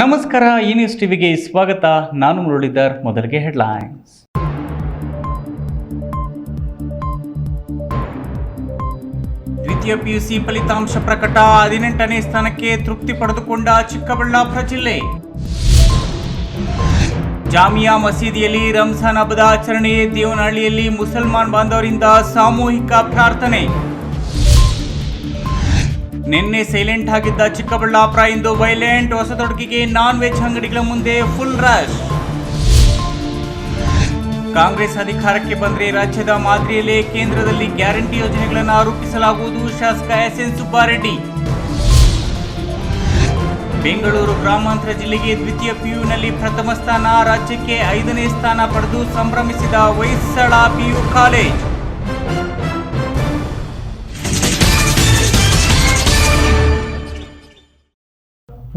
ನಮಸ್ಕಾರ ಈ ನ್ಯೂಸ್ ಟಿವಿಗೆ ಸ್ವಾಗತ. ನಾನು ಮುರಳೀಧರ್. ಮೊದಲಿಗೆ ಹೆಡ್ಲೈನ್ಸ್. ದ್ವಿತೀಯ ಪಿಯುಸಿ ಫಲಿತಾಂಶ ಪ್ರಕಟ. ಹದಿನೆಂಟನೇ ಸ್ಥಾನಕ್ಕೆ ತೃಪ್ತಿ ಪಡೆದುಕೊಂಡ ಚಿಕ್ಕಬಳ್ಳಾಪುರ ಜಿಲ್ಲೆ. ಜಾಮಿಯಾ ಮಸೀದಿಯಲ್ಲಿ ರಂಜಾನ್ ಹಬ್ಬದ ಆಚರಣೆ. ದೇವನಹಳ್ಳಿಯಲ್ಲಿ ಮುಸಲ್ಮಾನ್ ಬಾಂಧವರಿಂದ ಸಾಮೂಹಿಕ ಪ್ರಾರ್ಥನೆ. ನಿನ್ನೆ ಸೈಲೆಂಟ್ ಆಗಿದ್ದ ಚಿಕ್ಕಬಳ್ಳಾಪುರ ಇಂದು ವೈಲೆಂಟ್ ಹೊಸದೊಡಗಿಗೆ ನಾನ್ ವೆಜ್ ಅಂಗಡಿಗಳ ಮುಂದೆ ಫುಲ್ ರಶ್ ಕಾಂಗ್ರೆಸ್ ಅಧಿಕಾರಕ್ಕೆ ಬಂದರೆ ರಾಜ್ಯದ ಮಾದರಿಯಲ್ಲೇ ಕೇಂದ್ರದಲ್ಲಿ ಗ್ಯಾರಂಟಿ ಯೋಜನೆಗಳನ್ನು ರೂಪಿಸಲಾಗುವುದು ಶಾಸಕ ಎಸ್ ಎನ್ ಸುಬ್ಬಾರೆಡ್ಡಿ. ಬೆಂಗಳೂರು ಗ್ರಾಮಾಂತರ ಜಿಲ್ಲೆಗೆ ದ್ವಿತೀಯ ಪಿಯುನಲ್ಲಿ ಪ್ರಥಮ ಸ್ಥಾನ, ರಾಜ್ಯಕ್ಕೆ ಐದನೇ ಸ್ಥಾನ ಪಡೆದು ಸಂಭ್ರಮಿಸಿದ ಹೊಯ್ಸಳ ಪಿಯು ಕಾಲೇಜ್.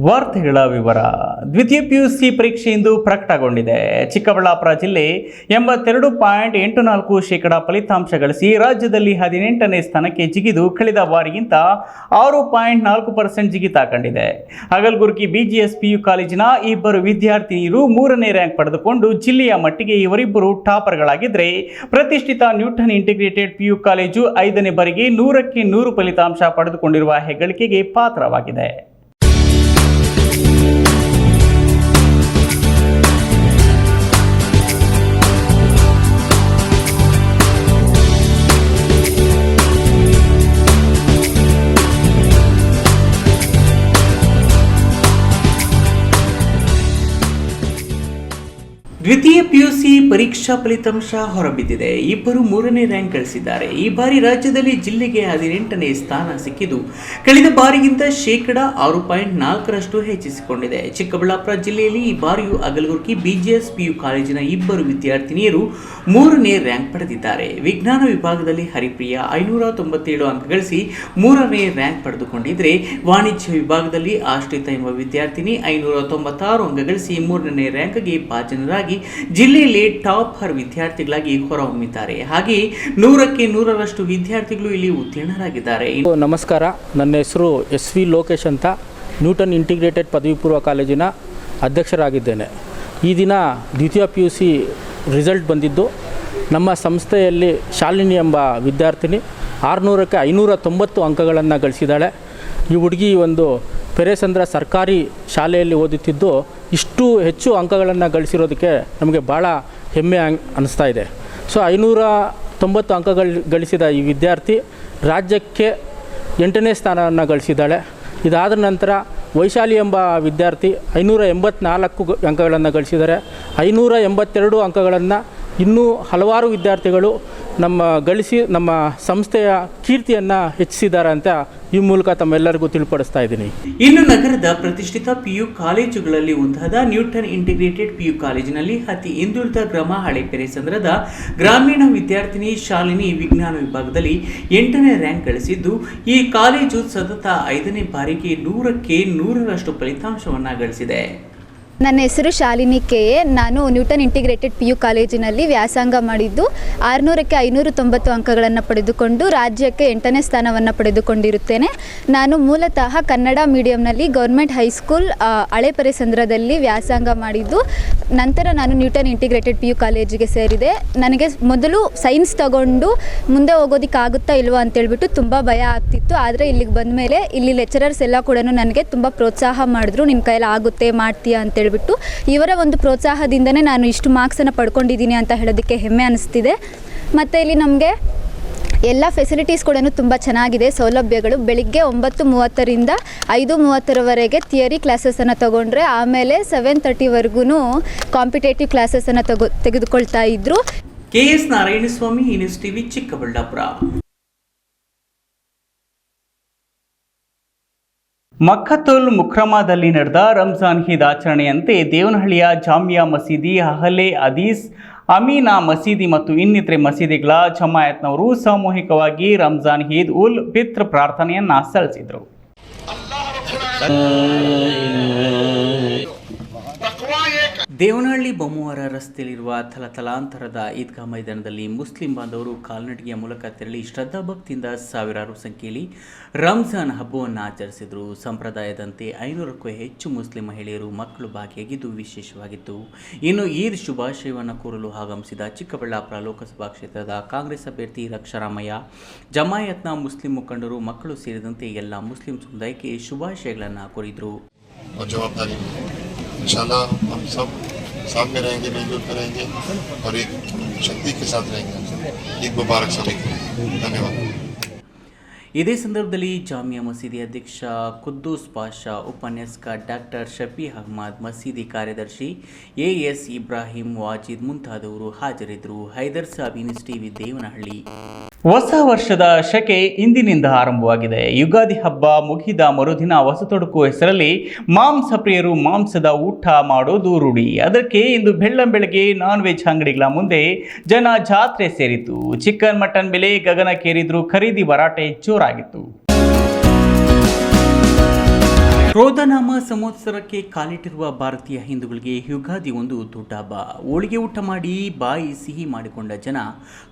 ವಾರ್ತೆಗಳ ವಿವರ. ದ್ವಿತೀಯ ಪಿಯುಸಿ ಪರೀಕ್ಷೆ ಇಂದು ಪ್ರಕಟಗೊಂಡಿದೆ. ಚಿಕ್ಕಬಳ್ಳಾಪುರ ಜಿಲ್ಲೆ ಎಂಬತ್ತೆರಡು ಪಾಯಿಂಟ್ ಎಂಟು ನಾಲ್ಕು ಶೇಕಡ ಫಲಿತಾಂಶ ಗಳಿಸಿ ರಾಜ್ಯದಲ್ಲಿ ಹದಿನೆಂಟನೇ ಸ್ಥಾನಕ್ಕೆ ಜಿಗಿದು ಕಳೆದ ಬಾರಿಗಿಂತ ಆರು ಪಾಯಿಂಟ್ ನಾಲ್ಕು ಪರ್ಸೆಂಟ್ ಜಿಗಿತ ಕಂಡಿದೆ. ಹಗಲ್ಗುರ್ಗಿ ಬಿಜಿಎಸ್ ಪಿಯು ಕಾಲೇಜಿನ ಇಬ್ಬರು ವಿದ್ಯಾರ್ಥಿನಿಯರು ಮೂರನೇ ರ್ಯಾಂಕ್ ಪಡೆದುಕೊಂಡು ಜಿಲ್ಲೆಯ ಮಟ್ಟಿಗೆ ಇವರಿಬ್ಬರು ಟಾಪರ್ಗಳಾಗಿದ್ದರೆ ಪ್ರತಿಷ್ಠಿತ ನ್ಯೂಟನ್ ಇಂಟಿಗ್ರೇಟೆಡ್ ಪಿಯು ಕಾಲೇಜು ಐದನೇ ಬಾರಿಗೆ ನೂರಕ್ಕೆ ನೂರು ಫಲಿತಾಂಶ ಪಡೆದುಕೊಂಡಿರುವ ಹೆಗ್ಗಳಿಕೆಗೆ ಪಾತ್ರವಾಗಿದೆ. ಪರೀಕ್ಷಾ ಫಲಿತಾಂಶ ಹೊರಬಿದ್ದಿದೆ. ಇಬ್ಬರು ಮೂರನೇ ರ್ಯಾಂಕ್ ಗಳಿಸಿದ್ದಾರೆ. ಈ ಬಾರಿ ರಾಜ್ಯದಲ್ಲಿ ಜಿಲ್ಲೆಗೆ ಹದಿನೆಂಟನೇ ಸ್ಥಾನ ಸಿಕ್ಕಿದ್ದು, ಕಳೆದ ಬಾರಿಗಿಂತ ಶೇಕಡ ಆರು ಪಾಯಿಂಟ್ ನಾಲ್ಕರಷ್ಟು ಹೆಚ್ಚಿಸಿಕೊಂಡಿದೆ. ಚಿಕ್ಕಬಳ್ಳಾಪುರ ಜಿಲ್ಲೆಯಲ್ಲಿ ಈ ಬಾರಿಯೂ ಅಗಲಗುರ್ಕಿ ಬಿಜಿಎಸ್ ಪಿಯು ಕಾಲೇಜಿನ ಇಬ್ಬರು ವಿದ್ಯಾರ್ಥಿನಿಯರು ಮೂರನೇ ರ್ಯಾಂಕ್ ಪಡೆದಿದ್ದಾರೆ. ವಿಜ್ಞಾನ ವಿಭಾಗದಲ್ಲಿ ಹರಿಪ್ರಿಯ ಐನೂರ ತೊಂಬತ್ತೇಳು ಅಂಕ ಗಳಿಸಿ ಮೂರನೇ ರ್ಯಾಂಕ್ ಪಡೆದುಕೊಂಡಿದ್ರೆ, ವಾಣಿಜ್ಯ ವಿಭಾಗದಲ್ಲಿ ಆಶ್ರಿತ ಎಂಬ ವಿದ್ಯಾರ್ಥಿನಿ ಐನೂರ ತೊಂಬತ್ತಾರು ಅಂಕ ಗಳಿಸಿ ಮೂರನೇ ರ್ಯಾಂಕ್ಗೆ ಭಾಜನರಾಗಿ ಜಿಲ್ಲೆಯಲ್ಲಿ ಟಾಪರ್ ವಿದ್ಯಾರ್ಥಿಗಳಾಗಿ ಹೊರಹೊಮ್ಮಿದ್ದಾರೆ ಹಾಗೆ ನೂರಕ್ಕೆ ನೂರರಷ್ಟು ವಿದ್ಯಾರ್ಥಿಗಳು ಇಲ್ಲಿ ಉತ್ತೀರ್ಣರಾಗಿದ್ದಾರೆ. ನಮಸ್ಕಾರ. ನನ್ನ ಹೆಸರು ಎಸ್ ವಿ ಲೋಕೇಶ್ ಅಂತ. ನ್ಯೂಟನ್ ಇಂಟಿಗ್ರೇಟೆಡ್ ಪದವಿ ಪೂರ್ವ ಕಾಲೇಜಿನ ಅಧ್ಯಕ್ಷರಾಗಿದ್ದೇನೆ. ಈ ದಿನ ದ್ವಿತೀಯ ಪಿ ಯು ಸಿ ರಿಸಲ್ಟ್ ಬಂದಿದ್ದು, ನಮ್ಮ ಸಂಸ್ಥೆಯಲ್ಲಿ ಶಾಲಿನಿ ಎಂಬ ವಿದ್ಯಾರ್ಥಿನಿ ಆರುನೂರಕ್ಕೆ ಐನೂರ ತೊಂಬತ್ತು ಅಂಕಗಳನ್ನು ಗಳಿಸಿದ್ದಾಳೆ. ಈ ಹುಡುಗಿ ಒಂದು ಪೆರೇಸಂದ್ರ ಸರ್ಕಾರಿ ಶಾಲೆಯಲ್ಲಿ ಓದುತ್ತಿದ್ದು, ಇಷ್ಟು ಹೆಚ್ಚು ಅಂಕಗಳನ್ನು ಗಳಿಸಿರೋದಕ್ಕೆ ನಮಗೆ ಭಾಳ ಹೆಮ್ಮೆ ಅನ್- ಅನ್ನಿಸ್ತಾ ಇದೆ. ಸೊ, ಐನೂರ ತೊಂಬತ್ತು ಅಂಕಗಳು ಗಳಿಸಿದ ಈ ವಿದ್ಯಾರ್ಥಿ ರಾಜ್ಯಕ್ಕೆ ಎಂಟನೇ ಸ್ಥಾನವನ್ನು ಗಳಿಸಿದ್ದಾಳೆ. ಇದಾದ ನಂತರ ವೈಶಾಲಿ ಎಂಬ ವಿದ್ಯಾರ್ಥಿ ಐನೂರ ಎಂಬತ್ನಾಲ್ಕು ಅಂಕಗಳನ್ನು ಗಳಿಸಿದ್ದಾರೆ. ಐನೂರ ಎಂಬತ್ತೆರಡು ಅಂಕಗಳನ್ನು ಇನ್ನೂ ಹಲವಾರು ವಿದ್ಯಾರ್ಥಿಗಳು ನಮ್ಮ ಗಳಿಸಿ ನಮ್ಮ ಸಂಸ್ಥೆಯ ಕೀರ್ತಿಯನ್ನು ಹೆಚ್ಚಿಸಿದ್ದಾರೆ ಅಂತ ಈ ಮೂಲಕ ತಮ್ಮೆಲ್ಲರಿಗೂ ತಿಳಿಪಡಿಸ್ತಾ ಇದ್ದೀನಿ. ಇನ್ನು ನಗರದ ಪ್ರತಿಷ್ಠಿತ ಪಿಯು ಕಾಲೇಜುಗಳಲ್ಲಿ ಒಂದಾದ ನ್ಯೂಟನ್ ಇಂಟಿಗ್ರೇಟೆಡ್ ಪಿಯು ಕಾಲೇಜಿನಲ್ಲಿ ಅತಿ ಹಿಂದುಳಿದ ಗ್ರಾಮ ಹಳೆಪೆರೆಸಂದ್ರದ ಗ್ರಾಮೀಣ ವಿದ್ಯಾರ್ಥಿನಿ ಶಾಲಿನಿ ವಿಜ್ಞಾನ ವಿಭಾಗದಲ್ಲಿ ಎಂಟನೇ ರ್ಯಾಂಕ್ ಗಳಿಸಿದ್ದು, ಈ ಕಾಲೇಜು ಸತತ ಐದನೇ ಬಾರಿಗೆ ನೂರಕ್ಕೆ ನೂರರಷ್ಟು ಫಲಿತಾಂಶವನ್ನು ಗಳಿಸಿದೆ. ನನ್ನ ಹೆಸರು ಶಾಲಿನಿ ಕೆ ಎ. ನಾನು ನ್ಯೂಟನ್ ಇಂಟಿಗ್ರೇಟೆಡ್ ಪಿ ಯು ಕಾಲೇಜಿನಲ್ಲಿ ವ್ಯಾಸಂಗ ಮಾಡಿದ್ದು, ಆರುನೂರಕ್ಕೆ ಐನೂರು ತೊಂಬತ್ತು ಅಂಕಗಳನ್ನು ಪಡೆದುಕೊಂಡು ರಾಜ್ಯಕ್ಕೆ ಎಂಟನೇ ಸ್ಥಾನವನ್ನು ಪಡೆದುಕೊಂಡಿರುತ್ತೇನೆ. ನಾನು ಮೂಲತಃ ಕನ್ನಡ ಮೀಡಿಯಂನಲ್ಲಿ ಗೌರ್ಮೆಂಟ್ ಹೈಸ್ಕೂಲ್ ಹಳೆ ಪರಿಸಂದ್ರದಲ್ಲಿ ವ್ಯಾಸಂಗ ಮಾಡಿದ್ದು. ನಂತರ ನಾನು ನ್ಯೂಟನ್ ಇಂಟಿಗ್ರೇಟೆಡ್ ಪಿ ಯು ಕಾಲೇಜಿಗೆ ಸೇರಿದೆ. ನನಗೆ ಮೊದಲು ಸೈನ್ಸ್ ತಗೊಂಡು ಮುಂದೆ ಹೋಗೋದಕ್ಕಾಗುತ್ತಾ ಇಲ್ವಾ ಅಂತೇಳ್ಬಿಟ್ಟು ತುಂಬ ಭಯ ಆಗ್ತಿತ್ತು. ಆದರೆ ಇಲ್ಲಿಗೆ ಬಂದ ಮೇಲೆ ಇಲ್ಲಿ ಲೆಕ್ಚರರ್ಸ್ ಎಲ್ಲ ಕೂಡ ನನಗೆ ತುಂಬ ಪ್ರೋತ್ಸಾಹ ಮಾಡಿದ್ರು. ನಿನ್ನ ಕೈಯಲ್ಲಿ ಆಗುತ್ತೆ, ಮಾಡ್ತೀಯಾ? ಅಂತೇಳ್ಬಿಟ್ಟು ಇವರ ಒಂದು ಪ್ರೋತ್ಸಾಹದಿಂದನೇ ನಾನು ಇಷ್ಟು ಮಾರ್ಕ್ಸನ್ನು ಪಡ್ಕೊಂಡಿದ್ದೀನಿ ಅಂತ ಹೇಳೋದಕ್ಕೆ ಹೆಮ್ಮೆ ಅನಿಸ್ತಿದೆ. ಮತ್ತು ಇಲ್ಲಿ ನಮಗೆ ಎಲ್ಲ ಫೆಸಿಲಿಟೀಸ್ ಕೂಡ ತುಂಬ ಚೆನ್ನಾಗಿದೆ. ಸೌಲಭ್ಯಗಳು ಬೆಳಿಗ್ಗೆ ಒಂಬತ್ತು ಮೂವತ್ತರಿಂದ ಐದು ಮೂವತ್ತರವರೆಗೆ ಥಿಯರಿ ಕ್ಲಾಸಸನ್ನು ತಗೊಂಡ್ರೆ ಆಮೇಲೆ ಸೆವೆನ್ ತರ್ಟಿವರೆಗೂ ಕಾಂಪಿಟೇಟಿವ್ ಕ್ಲಾಸಸನ್ನು ತಗೋ, ತೆಗೆದುಕೊಳ್ತಾ ಇದ್ದರು K S Narayanaswamy TV Chikkaballapur. ಮಕ್ಕತುಲ್ ಮುಕ್ರಮಾದಲ್ಲಿ ನಡೆದ ರಂಜಾನ್ ಈದ್ ಆಚರಣೆಯಂತೆ ದೇವನಹಳ್ಳಿಯ ಜಾಮಿಯಾ ಮಸೀದಿ ಅಹಲೆ ಅದೀಸ್, ಅಮೀನಾ ಮಸೀದಿ ಮತ್ತು ಇನ್ನಿತರೆ ಮಸೀದಿಗಳ ಜಮಾಯತ್ನವರು ಸಾಮೂಹಿಕವಾಗಿ ರಂಜಾನ್ ಹೀದ್ ಉಲ್ ಪಿತ್ರ ಪ್ರಾರ್ಥನೆಯನ್ನ ಸಲ್ಲಿಸಿದರು. ದೇವನಹಳ್ಳಿ ಬೊಮ್ಮವಾರ ರಸ್ತೆಯಲ್ಲಿರುವ ತಲತಲಾಂತರದ ಈದ್ಗಾ ಮೈದಾನದಲ್ಲಿ ಮುಸ್ಲಿಂ ಬಾಂಧವರು ಕಾಲ್ನಡಿಗೆಯ ಮೂಲಕ ತೆರಳಿ ಶ್ರದ್ಧಾಭಕ್ತಿಯಿಂದ ಸಾವಿರಾರು ಸಂಖ್ಯೆಯಲ್ಲಿ ರಂಜಾನ್ ಹಬ್ಬವನ್ನು ಆಚರಿಸಿದರು. ಸಂಪ್ರದಾಯದಂತೆ ಐನೂರಕ್ಕೂ ಹೆಚ್ಚು ಮುಸ್ಲಿಂ ಮಹಿಳೆಯರು ಮಕ್ಕಳು ಭಾಗಿಯಾಗಿದ್ದು ವಿಶೇಷವಾಗಿತ್ತು. ಇನ್ನು ಈದ್ ಶುಭಾಶಯವನ್ನು ಕೋರಲು ಆಗಮಿಸಿದ ಚಿಕ್ಕಬಳ್ಳಾಪುರ ಲೋಕಸಭಾ ಕ್ಷೇತ್ರದ ಕಾಂಗ್ರೆಸ್ ಅಭ್ಯರ್ಥಿ ರಕ್ಷಾರಾಮಯ್ಯ, ಜಮಾಯತ್ನ ಮುಸ್ಲಿಂ ಮುಖಂಡರು ಮಕ್ಕಳು ಸೇರಿದಂತೆ ಎಲ್ಲ ಮುಸ್ಲಿಂ ಸಮುದಾಯಕ್ಕೆ ಶುಭಾಶಯಗಳನ್ನು ಕೋರಿದರು. इंशाल्लाह हम सब साथ में रहेंगे मिलजुल कर रहेंगे और एक शक्ति के साथ रहेंगे ईद मुबारक सभी को धन्यवाद ಇದೇ ಸಂದರ್ಭದಲ್ಲಿ ಜಾಮಿಯಾ ಮಸೀದಿ ಅಧ್ಯಕ್ಷ ಕುದ್ದೂಸ್ ಪಾಷಾ ಉಪನ್ಯಾಸಕ ಡಾಕ್ಟರ್ ಶಫಿ ಅಹ್ಮದ್ ಮಸೀದಿ ಕಾರ್ಯದರ್ಶಿ ಎಎಸ್ ಇಬ್ರಾಹಿಂ ವಾಜಿದ್ ಮುಂತಾದವರು ಹಾಜರಿದ್ದರು ಹೈದರ್ ಸಾಬ್ ನ್ಯೂಸ್ ಟಿವಿ ದೇವನಹಳ್ಳಿ ಹೊಸ ವರ್ಷದ ಶಕೆ ಇಂದಿನಿಂದ ಆರಂಭವಾಗಿದೆ. ಯುಗಾದಿ ಹಬ್ಬ ಮುಗಿದ ಮರುದಿನ ಹೊಸತೊಡಕು ಹೆಸರಲ್ಲಿ ಮಾಂಸ ಪ್ರಿಯರು ಮಾಂಸದ ಊಟ ಮಾಡೋದು ರೂಢಿ. ಅದಕ್ಕೆ ಇಂದು ಬೆಳ್ಳಂಬೆಳಗ್ಗೆ ನಾನ್ ವೆಜ್ ಅಂಗಡಿಗಳ ಮುಂದೆ ಜನ ಜಾತ್ರೆ ಸೇರಿತು ಚಿಕನ್, ಮಟನ್ ಬೆಲೆ ಗಗನಕ್ಕೇರಿದ್ರು. ಖರೀದಿ ಭರಾಟೆ ಜೋರಾಗಿತ್ತು. ಕ್ರೋಧನಾಮ ಸಂವತ್ಸರಕ್ಕೆ ಕಾಲಿಟ್ಟಿರುವ ಭಾರತೀಯ ಹಿಂದೂಗಳಿಗೆ ಯುಗಾದಿ ಒಂದು ದೊಡ್ಡ ಹಬ್ಬ. ಹೋಳಿಗೆ ಊಟ ಮಾಡಿ ಬಾಯಿ ಸಿಹಿ ಮಾಡಿಕೊಂಡ ಜನ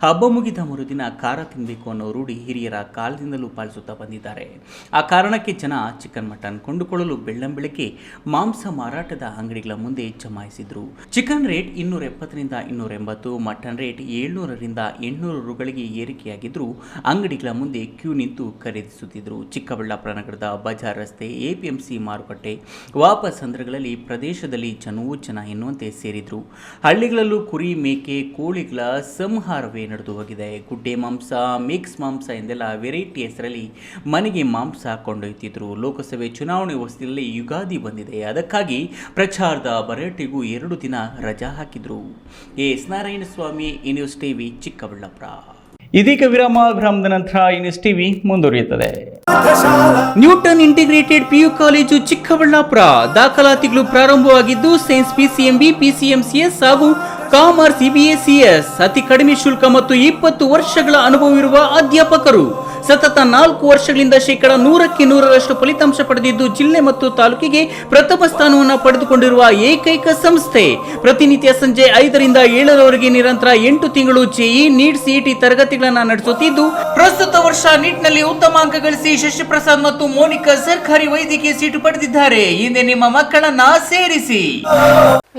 ಹಬ್ಬ ಮುಗಿದ ಮರುದಿನ ಖಾರ ತಿನ್ನಬೇಕು ಅನ್ನೋ ರೂಢಿ ಹಿರಿಯರ ಕಾಲದಿಂದಲೂ ಪಾಲಿಸುತ್ತಾ ಬಂದಿದ್ದಾರೆ. ಆ ಕಾರಣಕ್ಕೆ ಜನ ಚಿಕನ್ ಮಟನ್ ಕೊಂಡುಕೊಳ್ಳಲು ಬೆಳ್ಳಂಬೆಳಗ್ಗೆ ಮಾಂಸ ಮಾರಾಟದ ಅಂಗಡಿಗಳ ಮುಂದೆ ಜಮಾಯಿಸಿದ್ರು. ಚಿಕನ್ ರೇಟ್ ಇನ್ನೂರ ಎಪ್ಪತ್ತರಿಂದ ಇನ್ನೂರ ಎಂಬತ್ತು ಮಟನ್ ರೇಟ್ ಏಳ್ನೂರರಿಂದ ಎಂಟುನೂರು ರುಗಳಿಗೆ ಏರಿಕೆಯಾಗಿದ್ದರೂ ಅಂಗಡಿಗಳ ಮುಂದೆ ಕ್ಯೂ ನಿಂತು ಖರೀದಿಸುತ್ತಿದ್ದರು ಚಿಕ್ಕಬಳ್ಳಾಪುರ ನಗರದ ಬಜಾರ್ ರಸ್ತೆ ಎಪಿಎಂಸಿ ಮಾರುಕಟ್ಟೆ, ವಾಪಸ್ ಸಂದರ್ಭಗಳಲ್ಲಿ ಪ್ರದೇಶದಲ್ಲಿ ಜನವೂ ಜನ ಎನ್ನುವಂತೆ ಸೇರಿದ್ರು. ಹಳ್ಳಿಗಳಲ್ಲೂ ಕುರಿ ಮೇಕೆ, ಕೋಳಿಗಳ ಸಂಹಾರವೇ ನಡೆದು ಹೋಗಿದೆ. ಗುಡ್ಡೆ ಮಾಂಸ, ಮಿಕ್ಸ್ ಮಾಂಸ ಎಂದೆಲ್ಲ ವೆರೈಟಿ ಹೆಸರಲ್ಲಿ ಮನೆಗೆ ಮಾಂಸ ಕೊಂಡೊಯ್ತಿದ್ರು. ಲೋಕಸಭೆ ಚುನಾವಣೆ ವಸ್ತಿಯಲ್ಲಿ ಯುಗಾದಿ ಬಂದಿದೆ. ಅದಕ್ಕಾಗಿ ಪ್ರಚಾರದ ಭರಾಟೆಗೂ ಎರಡು ದಿನ ರಜಾ ಹಾಕಿದ್ರು. S. Narayana Swamy news TV, Chikkaballapura. ಇದೀಗ ವಿರಾಮ ವಿರಾಮದ ನಂತರ ನ್ಯೂಸ್ ಟಿವಿ ಮುಂದುವರಿಯುತ್ತದೆ. Newton integrated PU college Chikkaballapura. ದಾಖಲಾತಿಗಳು ಪ್ರಾರಂಭವಾಗಿದ್ದು ಸೈನ್ಸ್ ಪಿಸಿಎಂಬಿ ಪಿಸಿಎಂಸಿಎಸ್ ಹಾಗೂ ಕಾಮರ್ಸ್ ಇಬಿಎಸಿಎಸ್ ಅತಿ ಕಡಿಮೆ ಶುಲ್ಕ ಮತ್ತು ಇಪ್ಪತ್ತು ವರ್ಷಗಳ ಅನುಭವವಿರುವ ಅಧ್ಯಾಪಕರು. ಸತತ ನಾಲ್ಕು ವರ್ಷಗಳಿಂದ ಶೇಕಡ ನೂರಕ್ಕೆ ನೂರರಷ್ಟು ಫಲಿತಾಂಶ ಪಡೆದಿದ್ದು, ಜಿಲ್ಲೆ ಮತ್ತು ತಾಲೂಕಿಗೆ ಪ್ರಥಮ ಸ್ಥಾನವನ್ನು ಪಡೆದುಕೊಂಡಿರುವ ಏಕೈಕ ಸಂಸ್ಥೆ. ಪ್ರತಿನಿತ್ಯ ಸಂಜೆ ಐದರಿಂದ ಏಳರವರೆಗೆ ನಿರಂತರ ಎಂಟು ತಿಂಗಳು ಜೆಇ ನೀಟ್ ಸಿಇಟಿ ತರಗತಿಗಳನ್ನು ನಡೆಸುತ್ತಿದ್ದು, ಪ್ರಸ್ತುತ ವರ್ಷ ನೀಟ್ನಲ್ಲಿ ಉತ್ತಮ ಅಂಕ ಗಳಿಸಿ ಶಶಿಪ್ರಸಾದ್ ಮತ್ತು ಮೋನಿಕಾ ಸರ್ಕಾರಿ ವೈದ್ಯಕೀಯ ಸೀಟು ಪಡೆದಿದ್ದಾರೆ. ಹಿಂದೆ ನಿಮ್ಮ ಮಕ್ಕಳನ್ನ ಸೇರಿಸಿ.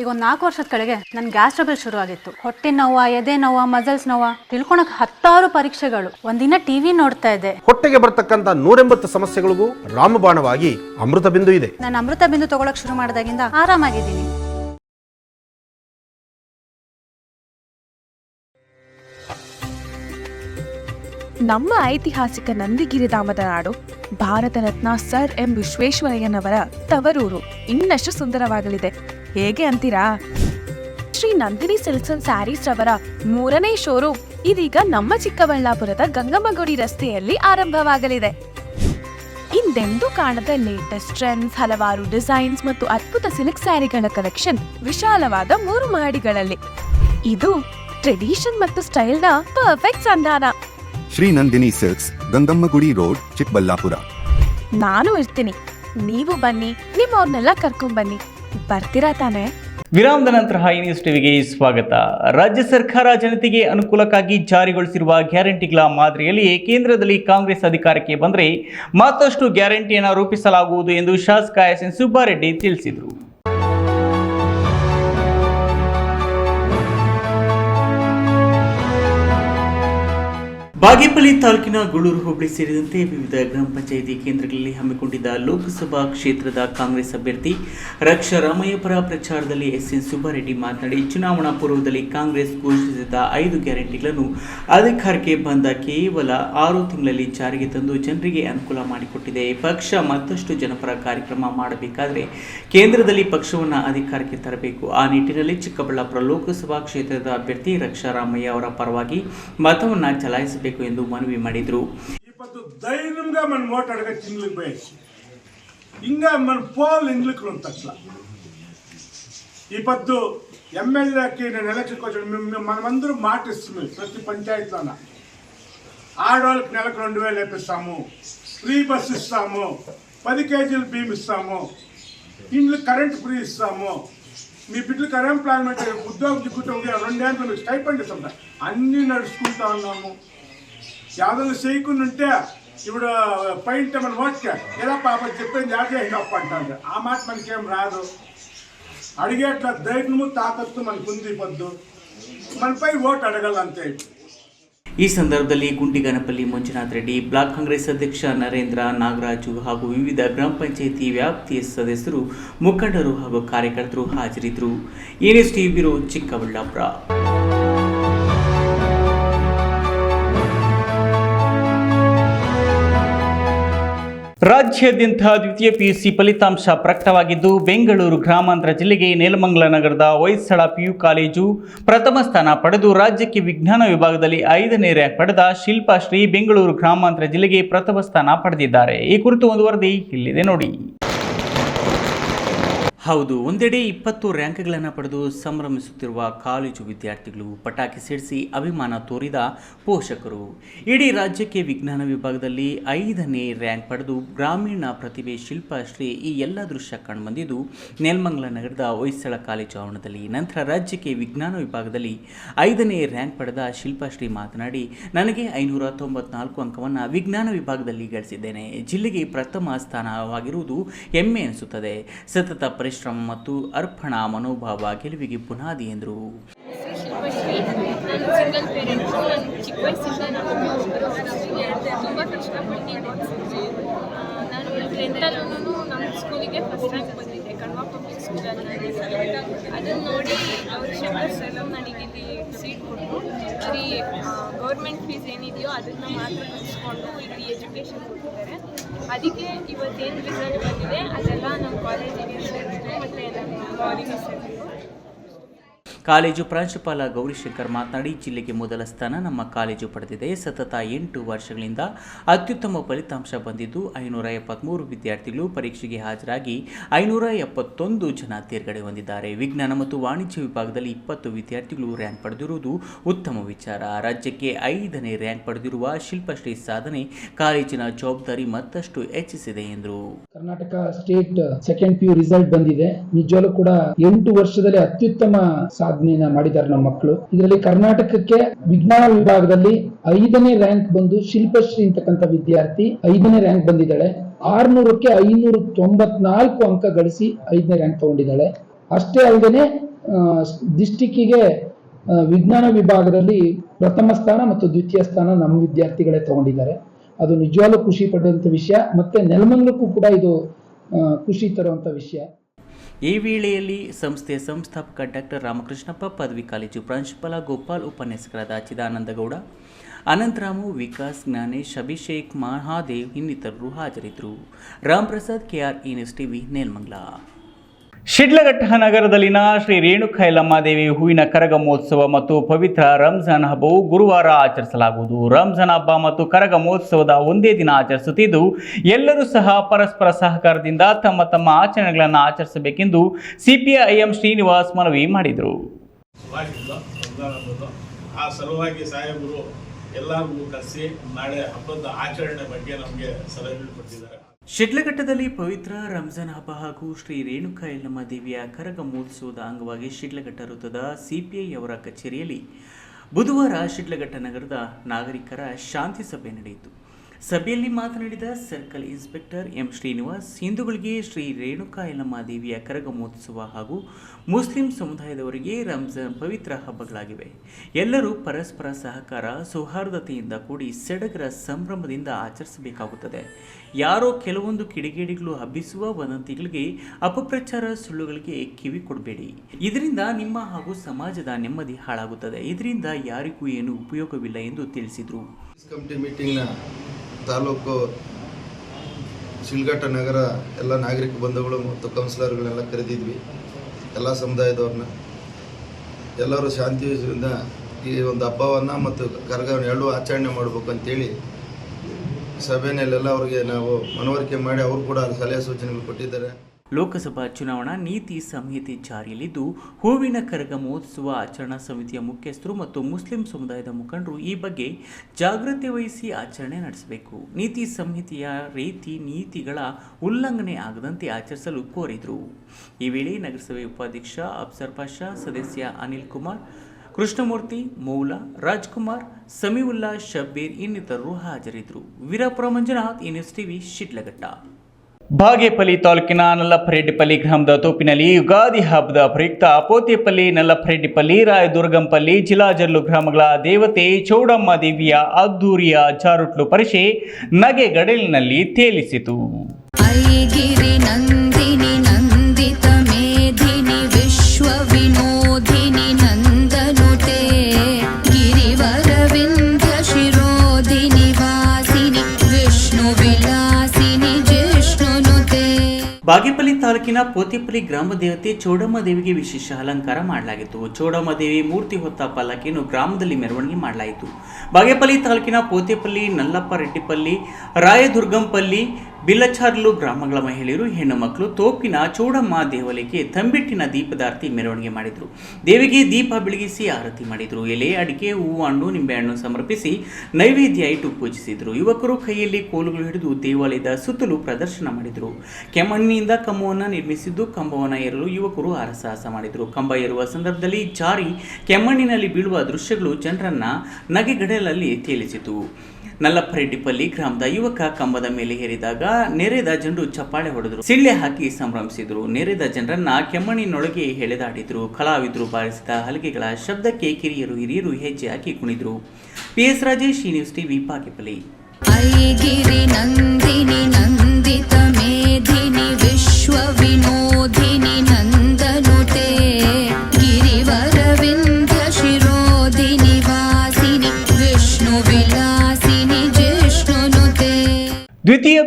ಈಗ ಒಂದು ನಾಲ್ಕು ವರ್ಷದ ಕೆಳಗೆ ನನ್ನ ಗ್ಯಾಸ್ ಟ್ರಬಲ್ ಶುರು ಆಗಿತ್ತು. ಹೊಟ್ಟೆ ನೋವ ಎದೆ ನೋವ ಮಸಲ್ಸ್ ನೋವ ತಿಳ್ಕೊಳಕ್ ಹತ್ತಾರು ಪರೀಕ್ಷೆಗಳು. ಒಂದಿನ ಟಿವಿ ನೋಡ್ತಾ ಇದ್ದೆ. ಹೊಟ್ಟೆಗೆ ಬರ್ತಕ್ಕಂತ ನೂರೆಂಬತ್ತು ಸಮಸ್ಯೆಗಳಿಗೂ ರಾಮಬಾಣವಾಗಿ ಅಮೃತ ಬಿಂದು ಇದೆ. ನಾನು ಅಮೃತ ಬಿಂದು ತಗೊಳಕ್ ಶುರು ಮಾಡಿದಾಗಿಂದ ಆರಾಮಾಗಿದ್ದೀನಿ. ನಮ್ಮ ಐತಿಹಾಸಿಕ ನಂದಿಗಿರಿಧಾಮದ ನಾಡು ಭಾರತ ರತ್ನ ಸರ್ ಎಂ ವಿಶ್ವೇಶ್ವರಯ್ಯನವರ ತವರೂರು. ಇನ್ನಷ್ಟು ಸುಂದರವಾಗಲಿದೆ. ಹೇಗೆ ಅಂತೀರಾ? ಶ್ರೀ ನಂದಿನಿ ಸಿಲ್ಕ್ಸ್ ಸ್ಯಾರೀಸ್ ರವರ ಮೂರನೇ ಶೋರೂಮ್ ಇದೀಗ ನಮ್ಮ ಚಿಕ್ಕಬಳ್ಳಾಪುರದ ಗಂಗಮ್ಮಗುಡಿ ರಸ್ತೆಯಲ್ಲಿ ಆರಂಭವಾಗಲಿದೆ. ಹಿಂದೆಂದೂ ಕಾಣದ ಲೇಟೆಸ್ಟ್ ಟ್ರೆಂಡ್ಸ್ ಹಲವಾರು ಡಿಸೈನ್ಸ್ ಮತ್ತು ಅದ್ಭುತ ಸಿಲ್ಕ್ ಸ್ಯಾರಿಗಳ ಕಲೆಕ್ಷನ್ ವಿಶಾಲವಾದ ಮೂರು ಮಹಡಿಗಳಲ್ಲಿ. ಇದು ಟ್ರೆಡಿಷನ್ ಮತ್ತು ಸ್ಟೈಲ್ನ ಪರ್ಫೆಕ್ಟ್ ಸಂಧಾನ. Shri Nandini silks Gangammagudi road Chikkaballapur. ನಾನು ಇರ್ತೀನಿ. ನೀವು ಬನ್ನಿ ನಿಮ್ಮವ್ರನ್ನೆಲ್ಲ ಕರ್ಕೊಂಡ್ ಬನ್ನಿ. ಬರ್ತೀರಾ ತಾನೇ? ವಿರಾಮದ ನಂತರ ಹೈ ನ್ಯೂಸ್ ಟಿವಿಗೆ ಸ್ವಾಗತ. ರಾಜ್ಯ ಸರ್ಕಾರ ಜನತೆಗೆ ಅನುಕೂಲಕ್ಕಾಗಿ ಜಾರಿಗೊಳಿಸಿರುವ ಗ್ಯಾರಂಟಿಗಳ ಮಾದರಿಯಲ್ಲಿ ಕೇಂದ್ರದಲ್ಲಿ ಕಾಂಗ್ರೆಸ್ ಅಧಿಕಾರಕ್ಕೆ ಬಂದರೆ ಮತ್ತಷ್ಟು ಗ್ಯಾರಂಟಿಯನ್ನು ರೂಪಿಸಲಾಗುವುದು ಎಂದು ಶಾಸಕ ಎಸ್ ಎನ್ ಸುಬ್ಬಾರೆಡ್ಡಿ ತಿಳಿಸಿದರು. ಬಾಗೇಪಲ್ಲಿ ತಾಲೂಕಿನ ಗೂಳೂರು ಹೋಬಳಿ ಸೇರಿದಂತೆ ವಿವಿಧ ಗ್ರಾಮ ಪಂಚಾಯಿತಿ ಕೇಂದ್ರಗಳಲ್ಲಿ ಹಮ್ಮಿಕೊಂಡಿದ್ದ ಲೋಕಸಭಾ ಕ್ಷೇತ್ರದ ಕಾಂಗ್ರೆಸ್ ಅಭ್ಯರ್ಥಿ ರಕ್ಷಾ ರಾಮಯ್ಯ ಪರ ಪ್ರಚಾರದಲ್ಲಿ ಎಸ್ ಎನ್ ಸುಬ್ಬಾರೆಡ್ಡಿ ಮಾತನಾಡಿ, ಚುನಾವಣಾ ಪೂರ್ವದಲ್ಲಿ ಕಾಂಗ್ರೆಸ್ ಘೋಷಿಸಿದ್ದ ಐದು ಗ್ಯಾರಂಟಿಗಳನ್ನು ಅಧಿಕಾರಕ್ಕೆ ಬಂದ ಕೇವಲ ಆರು ತಿಂಗಳಲ್ಲಿ ಜಾರಿಗೆ ತಂದು ಜನರಿಗೆ ಅನುಕೂಲ ಮಾಡಿಕೊಟ್ಟಿದೆ. ಪಕ್ಷ ಮತ್ತಷ್ಟು ಜನಪರ ಕಾರ್ಯಕ್ರಮ ಮಾಡಬೇಕಾದರೆ ಕೇಂದ್ರದಲ್ಲಿ ಪಕ್ಷವನ್ನು ಅಧಿಕಾರಕ್ಕೆ ತರಬೇಕು. ಆ ನಿಟ್ಟಿನಲ್ಲಿ ಚಿಕ್ಕಬಳ್ಳಾಪುರ ಲೋಕಸಭಾ ಕ್ಷೇತ್ರದ ಅಭ್ಯರ್ಥಿ ರಕ್ಷಾ ರಾಮಯ್ಯ ಅವರ ಪರವಾಗಿ ಮತವನ್ನು ಚಲಾಯಿಸಬೇಕು. ಎಂದು ಮನವಿ ಮಾಡಿದರು ఇప్పుడు ధైర్యంగా మనం ఓటు అడగచ్చు ఇండ్లకు పోయేసి ఇంకా మన పోవాలి ఇండ్లకు తట్ల ఈ పొద్దు ఎమ్మెల్యేకి నేను ఎలక్షన్కి వచ్చాను మేము- మేము- మనమందరం మాట ఇస్తున్నాం ప్రతి పంచాయతీలోన ఆడవాళ్ళకి నెలకు రెండు వేలు వేపిస్తాము ఫ్రీ బస్ ఇస్తాము పది కేజీలు బియ్యం ఇస్తాము ఇండ్లు కరెంట్ ఫ్రీ ఇస్తాము మీ బిడ్డలకు అన్ఎంప్లాయ్మెంట్ ఉద్యోగం దిక్కుంటే రెండేళ్ళు మీకు స్టైపెండ్ ఇస్తాం అన్నీ నడుచుకుంటా ఉన్నాము యాదవులు చేయకుండా ఉంటే ఇప్పుడు పైంట మన ఓట్కే ఎలా పాప చెప్పింది యాదే అప్ప అంటారు ఆ మాట మనకేం రాదు అడిగేట్ల ధైర్యము తాకత్తు మనకు ఉంది పొద్దు మనపై ఓటు అడగాలంతే ಈ ಸಂದರ್ಭದಲ್ಲಿ ಗುಂಡಿಗನಪಲ್ಲಿ ಮಂಜುನಾಥ್ ರೆಡ್ಡಿ ಬ್ಲಾಕ್ ಕಾಂಗ್ರೆಸ್ ಅಧ್ಯಕ್ಷ ನರೇಂದ್ರ ನಾಗರಾಜು ಹಾಗೂ ವಿವಿಧ ಗ್ರಾಮ ಪಂಚಾಯಿತಿ ವ್ಯಾಪ್ತಿಯ ಸದಸ್ಯರು ಮುಖಂಡರು ಹಾಗೂ ಕಾರ್ಯಕರ್ತರು ಹಾಜರಿದ್ದರು ಎನ್ಎಸ್ ಟಿ ಬ್ಯೂರೋ ಚಿಕ್ಕಬಳ್ಳಾಪುರ ರಾಜ್ಯಾದ್ಯಂತ ದ್ವಿತೀಯ ಪಿಯುಸಿ ಫಲಿತಾಂಶ ಪ್ರಕಟವಾಗಿದ್ದು, ಬೆಂಗಳೂರು ಗ್ರಾಮಾಂತರ ಜಿಲ್ಲೆಗೆ ನೇಲಮಂಗಲ ನಗರದ ಹೊಯ್ಸಳ ಪಿಯು ಕಾಲೇಜು ಪ್ರಥಮ ಸ್ಥಾನ ಪಡೆದು ರಾಜ್ಯಕ್ಕೆ ವಿಜ್ಞಾನ ವಿಭಾಗದಲ್ಲಿ ಐದನೇ ರ್ಯಾಂಕ್ ಪಡೆದ ಶಿಲ್ಪಾಶ್ರೀ ಬೆಂಗಳೂರು ಗ್ರಾಮಾಂತರ ಜಿಲ್ಲೆಗೆ ಪ್ರಥಮ ಸ್ಥಾನ ಪಡೆದಿದ್ದಾರೆ. ಈ ಕುರಿತು ಒಂದು ವರದಿ ಇಲ್ಲಿದೆ ನೋಡಿ. ಹೌದು, ಒಂದೆಡೆ ಇಪ್ಪತ್ತು ರ್ಯಾಂಕ್ಗಳನ್ನು ಪಡೆದು ಸಂಭ್ರಮಿಸುತ್ತಿರುವ ಕಾಲೇಜು ವಿದ್ಯಾರ್ಥಿಗಳು ಪಟಾಕಿ ಸಿಡಿಸಿ ಅಭಿಮಾನ ತೋರಿದ ಪೋಷಕರು. ಇಡೀ ರಾಜ್ಯಕ್ಕೆ ವಿಜ್ಞಾನ ವಿಭಾಗದಲ್ಲಿ ಐದನೇ ರ್ಯಾಂಕ್ ಪಡೆದು ಗ್ರಾಮೀಣ ಪ್ರತಿಭೆ ಶಿಲ್ಪಾಶ್ರೀ ಈ ಎಲ್ಲ ದೃಶ್ಯ ಕಂಡುಬಂದಿದ್ದು, ನೆಲಮಂಗಲ ನಗರದ ಹೊಯ್ಸಳ ಕಾಲೇಜು ಆವರಣದಲ್ಲಿ, ನಂತರ ರಾಜ್ಯಕ್ಕೆ ವಿಜ್ಞಾನ ವಿಭಾಗದಲ್ಲಿ ಐದನೇ ರ್ಯಾಂಕ್ ಪಡೆದ ಶಿಲ್ಪಾಶ್ರೀ ಮಾತನಾಡಿ, ನನಗೆ ಐನೂರ ತೊಂಬತ್ನಾಲ್ಕು ಅಂಕವನ್ನು ವಿಜ್ಞಾನ ವಿಭಾಗದಲ್ಲಿ ಗಳಿಸಿದ್ದೇನೆ. ಜಿಲ್ಲೆಗೆ ಪ್ರಥಮ ಸ್ಥಾನವಾಗಿರುವುದು ಹೆಮ್ಮೆ ಅನಿಸುತ್ತದೆ. ಸತತ ಪರಿಶ್ರಮ ಮತ್ತು ಅರ್ಪಣಾ ಮನೋಭಾವ ಗೆಲುವಿಗೆ ಬುನಾದಿ ಎಂದರು. ಸ್ಕೂಲಿಗೆ ಫಸ್ಟ್ ಅದನ್ನು ನೋಡಿ ಅವ್ರ ಶಂಕರ್ ಸರ್ ನನಗೆ ಬರೀ ಗೌರ್ಮೆಂಟ್ ಫೀಸ್ ಏನಿದೆಯೋ ಅದನ್ನು ಮಾತ್ರ ಕಲಿಸ್ಕೊಂಡು ಇಲ್ಲಿ ಎಜುಕೇಶನ್ ಕೊಟ್ಟಿದ್ದಾರೆ ಅದಕ್ಕೆ ಇವತ್ತೇನು ರಿಸಲ್ಟ್ ಬಂದಿದೆ ಅದೆಲ್ಲ ನಮ್ಮ ಕಾಲೇಜಿಗೆ ಮತ್ತೆ ನಮ್ಮ ಕಾಲೇಜಿಗೆ ಕಾಲೇಜು ಪ್ರಾಂಶುಪಾಲ ಗೌರಿಶಂಕರ್ ಮಾತನಾಡಿ, ಜಿಲ್ಲೆಗೆ ಮೊದಲ ಸ್ಥಾನ ನಮ್ಮ ಕಾಲೇಜು ಪಡೆದಿದೆ. ಸತತ ಎಂಟು ವರ್ಷಗಳಿಂದ ಅತ್ಯುತ್ತಮ ಫಲಿತಾಂಶ ಬಂದಿದ್ದು, ಐನೂರ ಎಪ್ಪತ್ತ್ಮೂರು ವಿದ್ಯಾರ್ಥಿಗಳು ಪರೀಕ್ಷೆಗೆ ಹಾಜರಾಗಿ ಐನೂರ ಎಪ್ಪತ್ತೊಂದು ಜನ ತೇರ್ಗಡೆ ಹೊಂದಿದ್ದಾರೆ. ವಿಜ್ಞಾನ ಮತ್ತು ವಾಣಿಜ್ಯ ವಿಭಾಗದಲ್ಲಿ ಇಪ್ಪತ್ತು ವಿದ್ಯಾರ್ಥಿಗಳು ರ್ಯಾಂಕ್ ಪಡೆದಿರುವುದು ಉತ್ತಮ ವಿಚಾರ. ರಾಜ್ಯಕ್ಕೆ ಐದನೇ ರ್ಯಾಂಕ್ ಪಡೆದಿರುವ ಶಿಲ್ಪಶ್ರೀ ಸಾಧನೆ ಕಾಲೇಜಿನ ಜವಾಬ್ದಾರಿ ಮತ್ತಷ್ಟು ಹೆಚ್ಚಿಸಿದೆ ಎಂದರು. Karnataka state second P result ಬಂದಿದೆ. ನಿಜವಾಗ್ಲೂ ಕೂಡ ಎಂಟು ವರ್ಷದಲ್ಲಿ ಅತ್ಯುತ್ತಮ ಸಾಧನೆಯನ್ನ ಮಾಡಿದ್ದಾರೆ ನಮ್ಮ ಮಕ್ಕಳು. ಇದರಲ್ಲಿ ಕರ್ನಾಟಕಕ್ಕೆ ವಿಜ್ಞಾನ ವಿಭಾಗದಲ್ಲಿ ಐದನೇ ರ್ಯಾಂಕ್ ಬಂದು ಶಿಲ್ಪಶ್ರೀ ಅಂತಕ್ಕಂಥ ವಿದ್ಯಾರ್ಥಿ ಐದನೇ ರ್ಯಾಂಕ್ ಬಂದಿದ್ದಾಳೆ. ಆರ್ನೂರಕ್ಕೆ ಐನೂರ ತೊಂಬತ್ನಾಲ್ಕು ಅಂಕ ಗಳಿಸಿ ಐದನೇ ರ್ಯಾಂಕ್ ತಗೊಂಡಿದ್ದಾಳೆ. ಅಷ್ಟೇ ಅಲ್ಲದೆ ಡಿಸ್ಟಿಕ್ಕಿಗೆ ವಿಜ್ಞಾನ ವಿಭಾಗದಲ್ಲಿ ಪ್ರಥಮ ಸ್ಥಾನ ಮತ್ತು ದ್ವಿತೀಯ ಸ್ಥಾನ ನಮ್ಮ ವಿದ್ಯಾರ್ಥಿಗಳೇ ತಗೊಂಡಿದ್ದಾರೆ. ಅದು ನಿಜವಾಗ್ಲೂ ಖುಷಿ ಪಡುವಂಥ ವಿಷಯ. ಮತ್ತೆ ನೆಲಮಂಗಲಕ್ಕೂ ಕೂಡ ಇದು ಖುಷಿ ತರುವಂಥ ವಿಷಯ. ಈ ವೇಳೆಯಲ್ಲಿ ಸಂಸ್ಥೆಯ ಸಂಸ್ಥಾಪಕ ಡಾಕ್ಟರ್ ರಾಮಕೃಷ್ಣಪ್ಪ, ಪದವಿ ಕಾಲೇಜು ಪ್ರಾಂಶುಪಾಲ ಗೋಪಾಲ್ ಉಪನ್ಯಾಸಕರಾದ ಚಿದಾನಂದಗೌಡ, ಅನಂತರಾಮು, ವಿಕಾಸ್, ಜ್ಞಾನೇಶ್, ಅಭಿಷೇಕ್ ಮಹಾದೇವ್ ಇನ್ನಿತರರು ಹಾಜರಿದ್ದರು. Ram Prasad KR NS TV, Nelamangala. Sidlaghatta ನಗರದಲ್ಲಿನ ಶ್ರೀ ರೇಣುಕ ದೇವಿ ಹೂವಿನ ಕರಗ ಮಹೋತ್ಸವ ಮತ್ತು ಪವಿತ್ರ ರಂಜಾನ್ ಹಬ್ಬವು ಗುರುವಾರ ಆಚರಿಸಲಾಗುವುದು. ರಂಜಾನ್ ಹಬ್ಬ ಮತ್ತು ಕರಗ ಮಹೋತ್ಸವದ ಒಂದೇ ದಿನ ಆಚರಿಸುತ್ತಿದ್ದು, ಎಲ್ಲರೂ ಸಹ ಪರಸ್ಪರ ಸಹಕಾರದಿಂದ ತಮ್ಮ ತಮ್ಮ ಆಚರಣೆಗಳನ್ನು ಆಚರಿಸಬೇಕೆಂದು ಸಿಪಿಐಎಂ ಶ್ರೀನಿವಾಸ್ ಮನವಿ ಮಾಡಿದರು. ಎಲ್ಲರಿಗೂ ನಾಳೆ ಹಬ್ಬದ ಆಚರಣೆ ಬಗ್ಗೆ ನಮಗೆ ಸಲಹೆ ಕೊಟ್ಟಿದ್ದಾರೆ. ಶಿಡ್ಲಘಟ್ಟದಲ್ಲಿ ಪವಿತ್ರ ರಂಜಾನ್ ಹಬ್ಬ ಹಾಗೂ ಶ್ರೀ ರೇಣುಕಾ ಎಲ್ಲಮ್ಮ ದೇವಿಯ ಕರಗ ಮಹೋತ್ಸವದ ಅಂಗವಾಗಿ ಶಿಡ್ಲಘಟ್ಟ ವೃತ್ತದ ಸಿಪಿಐ ಅವರ ಕಚೇರಿಯಲ್ಲಿ ಬುಧವಾರ ಶಿಡ್ಲಘಟ್ಟ ನಗರದ ನಾಗರಿಕರ ಶಾಂತಿ ಸಭೆ ನಡೆಯಿತು. ಸಭೆಯಲ್ಲಿ ಮಾತನಾಡಿದ ಸರ್ಕಲ್ ಇನ್ಸ್ಪೆಕ್ಟರ್ ಎಂ ಶ್ರೀನಿವಾಸ್, ಹಿಂದೂಗಳಿಗೆ ಶ್ರೀ ರೇಣುಕಾ ಎಲ್ಲಮ್ಮ ದೇವಿಯ ಕರಗ ಮಹೋತ್ಸವ ಹಾಗೂ ಮುಸ್ಲಿಂ ಸಮುದಾಯದವರಿಗೆ ರಂಜಾನ್ ಪವಿತ್ರ ಹಬ್ಬಗಳಾಗಿವೆ. ಎಲ್ಲರೂ ಪರಸ್ಪರ ಸಹಕಾರ, ಸೌಹಾರ್ದತೆಯಿಂದ ಕೂಡಿ ಸಡಗರ ಸಂಭ್ರಮದಿಂದ ಆಚರಿಸಬೇಕಾಗುತ್ತದೆ. ಯಾರೋ ಕೆಲವೊಂದು ಕಿಡಿಗೇಡಿಗಳು ಹಬ್ಬಿಸುವ ವದಂತಿಗಳಿಗೆ, ಅಪಪ್ರಚಾರ ಸುಳ್ಳುಗಳಿಗೆ ಕಿವಿ ಕೊಡಬೇಡಿ. ಇದರಿಂದ ನಿಮ್ಮ ಹಾಗೂ ಸಮಾಜದ ನೆಮ್ಮದಿ ಹಾಳಾಗುತ್ತದೆ. ಇದರಿಂದ ಯಾರಿಗೂ ಏನು ಉಪಯೋಗವಿಲ್ಲ ಎಂದು ತಿಳಿಸಿದರು. ಕಮಿಟಿ ತಾಲೂಕು ಶಿಲ್ಘಟ್ಟ ನಗರ ಎಲ್ಲ ನಾಗರಿಕ ಬಂಧುಗಳು ಮತ್ತು ಕೌನ್ಸಿಲರ್ಗಳನ್ನೆಲ್ಲ ಕರೆದಿದ್ವಿ. ಎಲ್ಲ ಸಮುದಾಯದವ್ರನ್ನ. ಎಲ್ಲರೂ ಶಾಂತಿಯುತದಿಂದ ಈ ಒಂದು ಹಬ್ಬವನ್ನು ಮತ್ತು ಕರಗವನ್ನು ಎರಡೂ ಆಚರಣೆ ಮಾಡಬೇಕು ಅಂತೇಳಿ ಸಭೆಯಲ್ಲೆಲ್ಲ ಅವರಿಗೆ ನಾವು ಮನವರಿಕೆ ಮಾಡಿ ಅವರು ಕೂಡ ಸಲಹೆ ಸೂಚನೆಗಳು ಕೊಟ್ಟಿದ್ದಾರೆ. ಲೋಕಸಭಾ ಚುನಾವಣಾ ನೀತಿ ಸಂಹಿತೆ ಜಾರಿಯಲ್ಲಿದ್ದು, ಹೂವಿನ ಕರಗ ಮಹೋತ್ಸವ ಆಚರಣಾ ಸಮಿತಿಯ ಮುಖ್ಯಸ್ಥರು ಮತ್ತು ಮುಸ್ಲಿಂ ಸಮುದಾಯದ ಮುಖಂಡರು ಈ ಬಗ್ಗೆ ಜಾಗೃತಿ ವಹಿಸಿ ಆಚರಣೆ ನಡೆಸಬೇಕು. ನೀತಿ ಸಂಹಿತೆಯ ರೀತಿ ನೀತಿಗಳ ಉಲ್ಲಂಘನೆ ಆಗದಂತೆ ಆಚರಿಸಲು ಕೋರಿದರು. ಈ ವೇಳೆ ನಗರಸಭೆ ಉಪಾಧ್ಯಕ್ಷ ಅಫ್ಸರ್ ಪಾಷಾ ಸದಸ್ಯ ಅನಿಲ್ ಕುಮಾರ್ ಕೃಷ್ಣಮೂರ್ತಿ ಮೌಲಾ ರಾಜ್ಕುಮಾರ್ ಸಮೀವುಲ್ಲಾ ಶಬ್ಬೀರ್ ಇನ್ನಿತರರು ಹಾಜರಿದ್ದರು. Veerapura Manjunath NS TV Sidlaghatta. Bagepalli ತಾಲೂಕಿನ ನಲ್ಲಪ್ಪರೆಡ್ಡಿಪಲ್ಲಿ ಗ್ರಾಮದ ತೋಪಿನಲ್ಲಿ ಯುಗಾದಿ ಹಬ್ಬದ ಪ್ರಯುಕ್ತ ಪೋತೆಪಲ್ಲಿ ನಲ್ಲಪ್ಪರೆಡ್ಡಿಪಲ್ಲಿ ರಾಯದುರ್ಗಂಪಲ್ಲಿ ಜಿಲಾಜಲ್ಲು ಗ್ರಾಮಗಳ ದೇವತೆ ಚೌಡಮ್ಮ ದೇವಿಯ ಅದ್ದೂರಿಯ ಜಾರುಟ್ಲು ಪರಿಷೆ ನಗೆಗಡಲಿನಲ್ಲಿ ತೇಲಿಸಿತು. ಬಾಗೇಪಲ್ಲಿ ತಾಲೂಕಿನ ಪೋತಿಪಲ್ಲಿ ಗ್ರಾಮ ದೇವತೆ ಚೋಡಮ್ಮ ದೇವಿಗೆ ವಿಶೇಷ ಅಲಂಕಾರ ಮಾಡಲಾಗಿತ್ತು. ಚೋಡಮ್ಮ ದೇವಿ ಮೂರ್ತಿ ಹೊತ್ತ ಪಲ್ಲಕ್ಕಿಯನ್ನು ಗ್ರಾಮದಲ್ಲಿ ಮೆರವಣಿಗೆ ಮಾಡಲಾಯಿತು. ಬಾಗೇಪಲ್ಲಿ ತಾಲೂಕಿನ ಪೋತಿಪಲ್ಲಿ, ನಲ್ಲಪ್ಪ ರೆಡ್ಡಿಪಲ್ಲಿ, ರಾಯದುರ್ಗಂಪಲ್ಲಿ ಬಿಲ್ಲಚಾರ್ಲು ಗ್ರಾಮಗಳ ಮಹಿಳೆಯರು, ಹೆಣ್ಣು ಮಕ್ಕಳು ತೋಪಿನ ಚೋಡಮ್ಮ ದೇವಾಲಯಕ್ಕೆ ತಂಬಿಟ್ಟಿನ ದೀಪದಾರ್ತಿ ಮೆರವಣಿಗೆ ಮಾಡಿದರು. ದೇವಿಗೆ ದೀಪ ಬೆಳಗಿಸಿ ಆರತಿ ಮಾಡಿದರು. ಎಲೆ, ಅಡಿಕೆ, ಹೂವು, ಹಣ್ಣು, ನಿಂಬೆಹಣ್ಣು ಸಮರ್ಪಿಸಿ ನೈವೇದ್ಯ ಇಟ್ಟು ಪೂಜಿಸಿದರು. ಯುವಕರು ಕೈಯಲ್ಲಿ ಕೋಲುಗಳು ಹಿಡಿದು ದೇವಾಲಯದ ಸುತ್ತಲೂ ಪ್ರದರ್ಶನ ಮಾಡಿದರು. ಕೆಮ್ಮಣ್ಣಿನಿಂದ ಕಂಬವನ್ನು ನಿರ್ಮಿಸಿದ್ದು ಕಂಬವನ್ನು ಏರಲು ಯುವಕರು ಹರಸಾಹಸ ಮಾಡಿದರು. ಕಂಬ ಏರುವ ಸಂದರ್ಭದಲ್ಲಿ ಜಾರಿ ಕೆಮ್ಮಣ್ಣಿನಲ್ಲಿ ಬೀಳುವ ದೃಶ್ಯಗಳು ಜನರನ್ನ ನಗೆಗಡಲಲ್ಲಿ ತೇಲಿಸಿತು ನಲ್ಲಪ್ಪರೆಡ್ಡಿಪಲ್ಲಿ ಗ್ರಾಮದ ಯುವಕ ಕಂಬದ ಮೇಲೆ ಹೇರಿದಾಗ ನೆರೆದ ಜನರು ಚಪ್ಪಾಳೆ ಹೊಡೆದರು. ಸಿಳ್ಳೆ ಹಾಕಿ ಸಂಭ್ರಮಿಸಿದರು. ನೆರೆದ ಜನರನ್ನ ಕೆಮ್ಮಣ್ಣಿನೊಳಗೆ ಎಳೆದಾಡಿದ್ರು. ಕಲಾವಿದರು ಬಾರಿಸಿದ ಹಲಗೆಗಳ ಶಬ್ದಕ್ಕೆ ಕಿರಿಯರು ಹಿರಿಯರು ಹೆಜ್ಜೆ ಹಾಕಿ ಕುಣಿದ್ರು. P S Rajesh news TV Pakipalli Nandini, Nandita Medhini ವಿಶ್ವ ವಿನೋದಿನಿ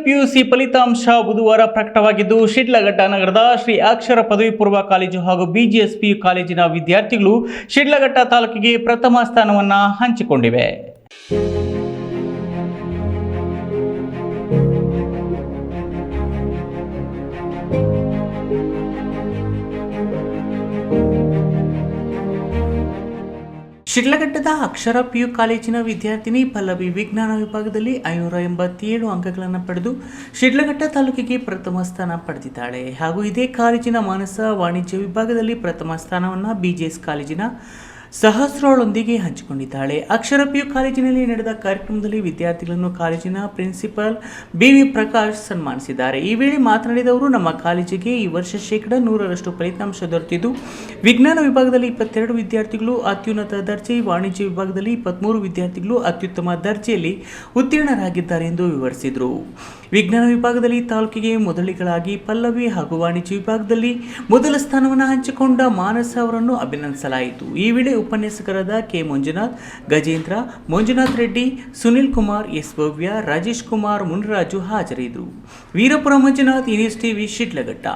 ಪಿಯುಸಿ ಫಲಿತಾಂಶ ಬುಧವಾರ ಪ್ರಕಟವಾಗಿದ್ದು, ಶಿಡ್ಲಘಟ್ಟ ನಗರದ ಶ್ರೀ ಅಕ್ಷರ ಪದವಿ ಪೂರ್ವ ಕಾಲೇಜು ಹಾಗೂ ಬಿಜಿಎಸ್ ಪಿ ಕಾಲೇಜಿನ ವಿದ್ಯಾರ್ಥಿಗಳು ಶಿಡ್ಲಘಟ್ಟ ತಾಲೂಕಿಗೆ ಪ್ರಥಮ ಸ್ಥಾನವನ್ನು ಹಂಚಿಕೊಂಡಿವೆ. ಶಿಡ್ಲಘಟ್ಟದ ಅಕ್ಷರ ಪಿಯು ಕಾಲೇಜಿನ ವಿದ್ಯಾರ್ಥಿನಿ ಪಲ್ಲವಿ ವಿಜ್ಞಾನ ವಿಭಾಗದಲ್ಲಿ ಐನೂರ ಎಂಬತ್ತೇಳು ಅಂಕಗಳನ್ನು ಪಡೆದು ಶಿಡ್ಲಘಟ್ಟ ತಾಲೂಕಿಗೆ ಪ್ರಥಮ ಸ್ಥಾನ ಪಡೆದಿದ್ದಾಳೆ. ಹಾಗೂ ಇದೇ ಕಾಲೇಜಿನ ಮಾನಸ ವಾಣಿಜ್ಯ ವಿಭಾಗದಲ್ಲಿ ಪ್ರಥಮ ಸ್ಥಾನವನ್ನು ಬಿಜೆಎಸ್ ಕಾಲೇಜಿನ ಸಹಸ್ರಳೊಂದಿಗೆ ಹಂಚಿಕೊಂಡಿದ್ದಾಳೆ. ಅಕ್ಷರ ಪಿಯು ಕಾಲೇಜಿನಲ್ಲಿ ನಡೆದ ಕಾರ್ಯಕ್ರಮದಲ್ಲಿ ವಿದ್ಯಾರ್ಥಿಗಳನ್ನು ಕಾಲೇಜಿನ ಪ್ರಿನ್ಸಿಪಾಲ್ ಬಿ ವಿ ಪ್ರಕಾಶ್ ಸನ್ಮಾನಿಸಿದ್ದಾರೆ. ಈ ವೇಳೆ ಮಾತನಾಡಿದವರು, ನಮ್ಮ ಕಾಲೇಜಿಗೆ ಈ ವರ್ಷ ಶೇಕಡ ನೂರರಷ್ಟು ಫಲಿತಾಂಶ ದೊರೆತಿದ್ದು, ವಿಜ್ಞಾನ ವಿಭಾಗದಲ್ಲಿ ಇಪ್ಪತ್ತೆರಡು ವಿದ್ಯಾರ್ಥಿಗಳು, ಅತ್ಯುನ್ನತ ದರ್ಜೆ, ವಾಣಿಜ್ಯ ವಿಭಾಗದಲ್ಲಿ ಇಪ್ಪತ್ತ್ಮೂರು ವಿದ್ಯಾರ್ಥಿಗಳು ಅತ್ಯುತ್ತಮ ದರ್ಜೆಯಲ್ಲಿ ಉತ್ತೀರ್ಣರಾಗಿದ್ದಾರೆ ಎಂದು ವಿವರಿಸಿದರು. ವಿಜ್ಞಾನ ವಿಭಾಗದಲ್ಲಿ ತಾಲೂಕಿಗೆ ಮೊದಲಿಗಳಾಗಿ ಪಲ್ಲವಿ ಹಾಗೂ ವಾಣಿಜ್ಯ ವಿಭಾಗದಲ್ಲಿ ಮೊದಲ ಸ್ಥಾನವನ್ನು ಹಂಚಿಕೊಂಡ ಮಾನಸ ಅವರನ್ನು ಅಭಿನಂದಿಸಲಾಯಿತು. ಈ ವೇಳೆ ಉಪನ್ಯಾಸಕರಾದ ಕೆ ಮಂಜುನಾಥ್, ಗಜೇಂದ್ರ, ಮಂಜುನಾಥ್ ರೆಡ್ಡಿ, ಸುನಿಲ್ ಕುಮಾರ್, ಎಸ್ ಭವ್ಯ, ರಾಜೇಶ್ ಕುಮಾರ್, ಮುನಿರಾಜು ಹಾಜರಿದ್ದರು. Veerapura Manjunath inews TV, Sidlaghatta.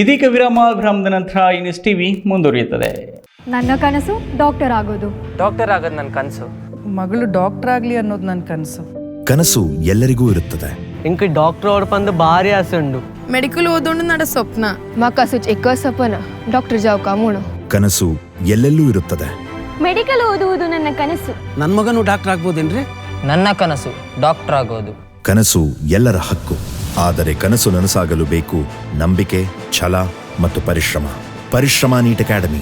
ಇದೀಗ ವಿರಾಮ, ವಿರಾಮದ ನಂತರ ಇನಿಸ್ ಟಿವಿ ಮುಂದುವರಿಯುತ್ತದೆ. ನನ್ನ ಕನಸು ಡಾಕ್ಟರ್ ಆಗೋದು ಡಾಕ್ಟರ್ ಆಗೋದು ನನ್ನ ಕನಸು ಮಗಳು ಡಾಕ್ಟರ್ ಆಗ್ಲಿ ಅನ್ನೋದು ನನ್ನ ಕನಸು ಕನಸು ಎಲ್ಲರಿಗೂ ಇರುತ್ತದೆ ఇంక డాక్టర్ ఓడిపంది భారీ ఆశ ఉండు ಮೆಡಿಕಲ್ ಓದೋಣ ನಡ ಸ್ವಪ್ನ ಮಾಕಾಸು ಎಕ್ಕ ಸಪನ ಡಾಕ್ಟರ್ ಜಾವ್ ಕಾಮೂಣ ಕನಸು ಎಲ್ಲೆಲ್ಲೂ ಇರುತ್ತದೆ ಮೆಡಿಕಲ್ ಓದುವುದು ನನ್ನ ಕನಸು ನನ್ನ ಮಗನು ಡಾಕ್ಟರ್ ಆಗ್ಬೋದೇನ್ರಿ ನನ್ನ ಕನಸು ಡಾಕ್ಟರ್ ಆಗೋದು ಕನಸು ಎಲ್ಲರ ಹಕ್ಕು ಆದರೆ ಕನಸು ನನಸಾಗಲು ಬೇಕು ನಂಬಿಕೆ ಛಲ ಮತ್ತು ಪರಿಶ್ರಮ ಪರಿಶ್ರಮ ನೀಟ್ ಅಕಾಡೆಮಿ